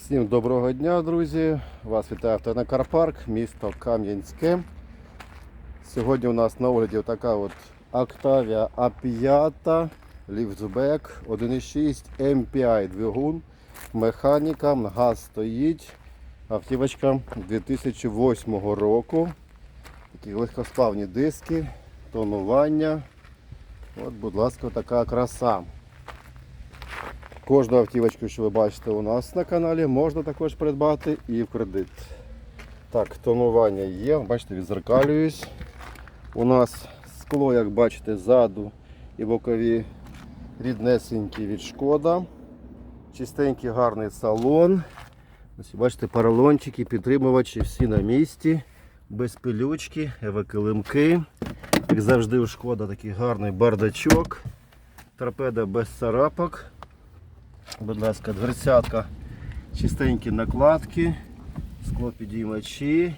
Всім доброго дня, друзі! Вас вітає автонакарпарк, місто Кам'янське. Сьогодні у нас на огляді така от Octavia A5 ліфтбек 1.6 MPI двигун. Механіка, газ стоїть. Автівочка 2008 року. Такі легкосплавні диски, тонування. От, будь ласка, така краса. Кожну автівочку, що ви бачите у нас на каналі, можна також придбати і в кредит. Так, тонування є, бачите, відзеркалююсь. У нас скло, як бачите, ззаду і бокові ріднесенькі від шкода. Чистенький гарний салон. Ось бачите, поролончики, підтримувачі всі на місці, без пилючки, евакилимки. Як завжди у шкода такий гарний бардачок. Торпеда без царапок. Будь ласка, дверцятка, чистенькі накладки, склопідіймачі.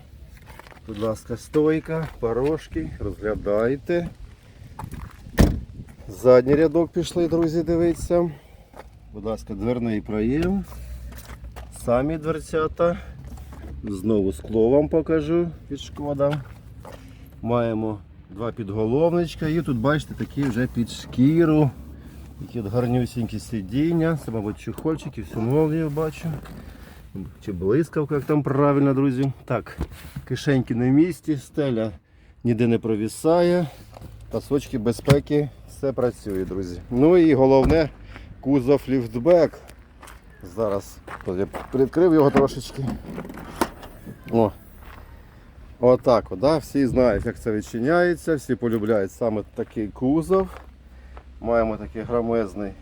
Будь ласка, стойка, порожки, розглядайте. Задній рядок пішли, друзі, дивіться. Будь ласка, дверний проєм. Самі дверцята. Знову скло вам покажу від шкода. Маємо два підголовничка і тут бачите такі вже під шкіру. Такі от гарнюсінькі сидіння, це, мабуть, чехольчики, нові я бачу. Чи блискавка, як там правильно, друзі. Так, кишеньки на місці, стеля ніде не провісає, пасочки безпеки, все працює, друзі. Ну і головне, кузов ліфтбек. Зараз я відкрив його трошечки. О. Отак, от, да? всі знають, як це відчиняється, всі полюбляють саме такий кузов. Маємо такий громезний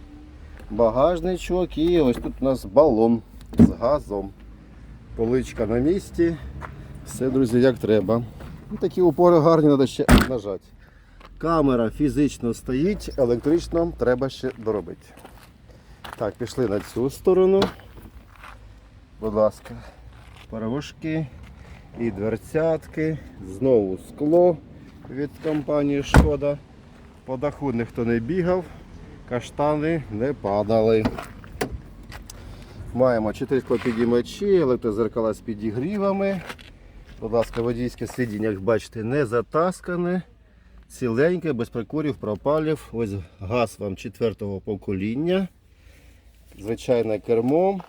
багажничок і ось тут у нас балон з газом. Поличка на місці. Все, друзі, як треба. І такі упори гарні, треба ще нажати. Камера фізично стоїть, електрично треба ще доробити. Так, пішли на цю сторону. Будь ласка, порожки і дверцятки. Знову скло від компанії Шкода. По даху ніхто не бігав, каштани не падали. Маємо 4 підіймачі, електрозеркала з підігрівами. Будь ласка, водійське сидіння, як бачите, не затаскане, ціленьке, без прикурів, пропалів. Ось газ вам четвертого покоління. Звичайне кермо.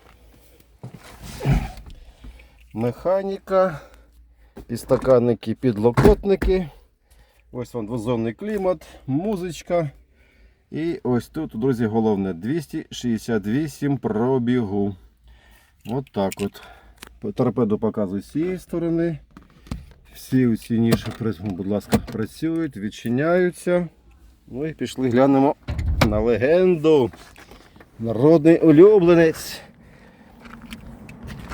Механіка, підстаканники, підлокотники. Ось вам двозонний клімат, музичка. І ось тут, друзі, головне 268 пробігу. От так от. Торпеду показую з цієї сторони. Всі ці ніші, будь ласка, працюють, відчиняються. Ну і пішли глянемо на легенду. Народний улюбленець.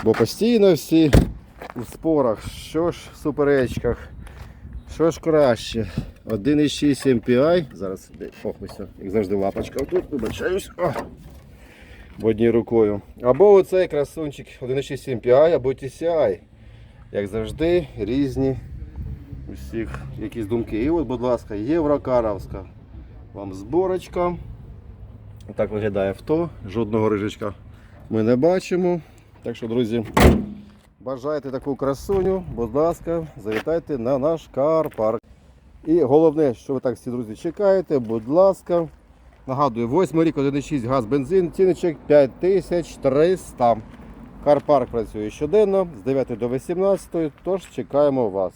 Бо постійно всі у спорах, що ж в суперечках. Що ж краще? 1,6 MPI. Зараз фокуся, як завжди, лапочка тут, вибачаюсь. О! Однією рукою. Або оцей красунчик 1,6 MPI, або TCI. Як завжди, різні усіх якісь думки. І от, будь ласка, Єврокаровська. Вам зборочка. Так виглядає авто. Жодного рижечка ми не бачимо. Так що, друзі. Бажаєте таку красуню, будь ласка, завітайте на наш карпарк. І головне, що ви так всі друзі чекаєте, будь ласка. Нагадую, 8 рік 1,6 газ бензин, ціночок 5300. Карпарк працює щоденно з 9 до 18, тож чекаємо вас.